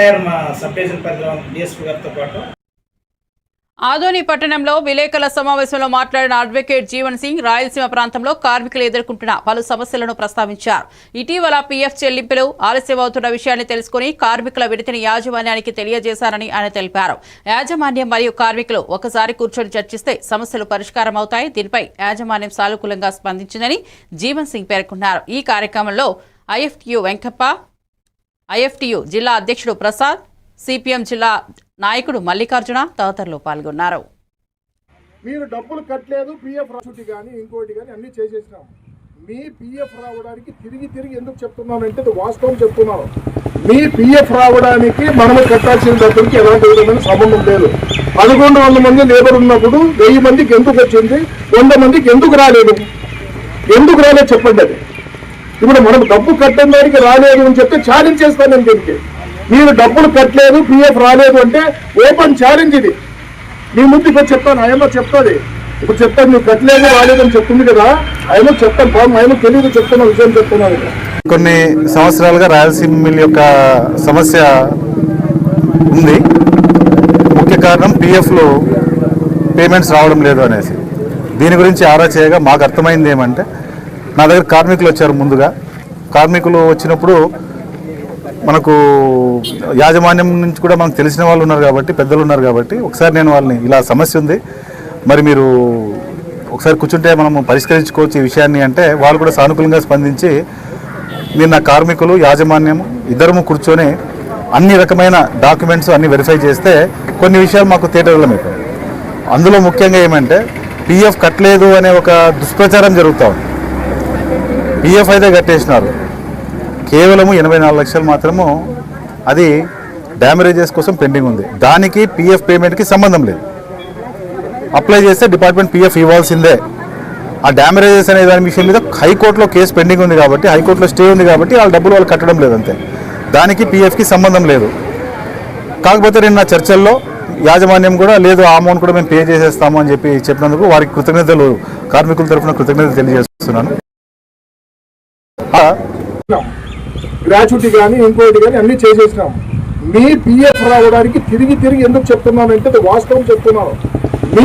Entire మా sub division పరిధిలో DSP గారితో పాటు. ఆదోని పట్టణంలో విలేకరుల సమావేశంలో మాట్లాడిన అడ్వకేట్ జీవన్ సింగ్ రాయలసీమ ప్రాంతంలో కార్మికులు ఎదుర్కొంటున్న పలు సమస్యలను ప్రస్తావించారు. ఇటీవల పీఎఫ్ చెల్లింపులు ఆలస్యమవుతున్న విషయాన్ని తెలుసుకుని కార్మికుల విడతిని యాజమాన్యానికి తెలియజేశారని ఆయన తెలిపారు. యాజమాన్యం మరియు కార్మికులు ఒకసారి కూర్చొని చర్చిస్తే సమస్యలు పరిష్కారం అవుతాయి. దీనిపై యాజమాన్యం సానుకూలంగా స్పందించిందని జీవన్ సింగ్ పేర్కొన్నారు. ఈ కార్యక్రమంలో ఐఎఫ్టియు వెంకప్ప ఐఎఫ్టియు జిల్లా అధ్యక్షుడు ప్రసాద్ సిపిఎం జిల్లా నాయకుడు మల్లికార్జున తదితరులు పాల్గొన్నారు. మీరు డబ్బులు కట్టలేదు పిఎఫ్ రాసుటి కానీ ఇంకోటి కానీ అన్ని చేసేసినాం. మీ పిఎఫ్ రావడానికి తిరిగి తిరిగి ఎందుకు చెప్తున్నానంటే ఇది వాస్తవం చెప్తున్నాను మీ పిఎఫ్ రావడానికి మనము కట్టాల్సిన డబ్బులకి ఎలాంటి విధమైన సంబంధం లేదు. పదకొండు వందల మంది లేబర్ ఉన్నప్పుడు వెయ్యి మందికి ఎందుకు వచ్చింది? వంద మందికి ఎందుకు రాలేదు? ఎందుకు రాలేదు చెప్పండి అది. ఇప్పుడు మనం డబ్బు కట్టని దానికి రాలేదు అని చెప్తే ఛాలెంజ్ చేస్తాను నేను దీనికి. మీరు డబ్బులు కట్టలేదు పిఎఫ్ రాలేదు అంటే ఓపెన్ ఛాలెంజ్ ఇది. మీ ముందు ఇప్పుడు చెప్తాను ఆయనలో చెప్తాది. ఇప్పుడు చెప్తాను నువ్వు కట్టలేదు రాలేదని చెప్తుంది కదా ఆయన చెప్తాను పాపం ఆయన తెలియదు చెప్తున్న విషయం చెప్తున్నాను. కొన్ని సంవత్సరాలుగా రాయలసీమ మిల్ యొక్క సమస్య ఉంది. ముఖ్య కారణం పిఎఫ్లో పేమెంట్స్ రావడం లేదు అనేసి. దీని గురించి ఆరా చేయగా మాకు అర్థమైంది ఏమంటే నా దగ్గర కార్మికులు వచ్చారు ముందుగా. కార్మికులు వచ్చినప్పుడు మనకు యాజమాన్యం నుంచి కూడా మనకు తెలిసిన వాళ్ళు ఉన్నారు కాబట్టి పెద్దలు ఉన్నారు కాబట్టి ఒకసారి నేను వాళ్ళని ఇలా సమస్య ఉంది. మరి మీరు ఒకసారి కూర్చుంటే మనం పరిష్కరించుకోవచ్చు ఈ విషయాన్ని అంటే వాళ్ళు కూడా సానుకూలంగా స్పందించి నిన్న కార్మికులు యాజమాన్యం ఇద్దరము కూర్చొని అన్ని రకమైన డాక్యుమెంట్స్ అన్ని వెరిఫై చేస్తే కొన్ని విషయాలు మాకు థియేటర్లో మీకు అందులో ముఖ్యంగా ఏమంటే పిఎఫ్ కట్టలేదు అనే ఒక దుష్ప్రచారం జరుగుతూ ఉంది. పిఎఫ్ అయితే కట్టేసినారు. కేవలము ఎనభై నాలుగు లక్షలు మాత్రము అది డ్యామరేజెస్ కోసం పెండింగ్ ఉంది. దానికి పిఎఫ్ పేమెంట్కి సంబంధం లేదు. అప్లై చేస్తే డిపార్ట్మెంట్ పిఎఫ్ ఇవ్వాల్సిందే. ఆ డ్యామరేజెస్ అనే దాని విషయం మీద హైకోర్టులో కేసు పెండింగ్ ఉంది కాబట్టి హైకోర్టులో స్టే ఉంది కాబట్టి వాళ్ళ డబ్బులు వాళ్ళు కట్టడం లేదంతే దానికి పిఎఫ్కి సంబంధం లేదు. కాకపోతే నిన్న చర్చల్లో యాజమాన్యం కూడా లేదు ఆ అమౌంట్ కూడా మేము పే చేసేస్తాము అని చెప్పి చెప్పినందుకు వారికి కృతజ్ఞతలు కార్మికుల తరఫున కృతజ్ఞతలు తెలియజేస్తున్నాను. గ్రాట్యుటీ కానీ ఇంకోటి కానీ అన్ని చేసేసినాం. మీ పిఎఫ్ రావడానికి తిరిగి తిరిగి ఎందుకు చెప్తున్నానంటే అంటే వాస్తవం చెప్తున్నాను. మీ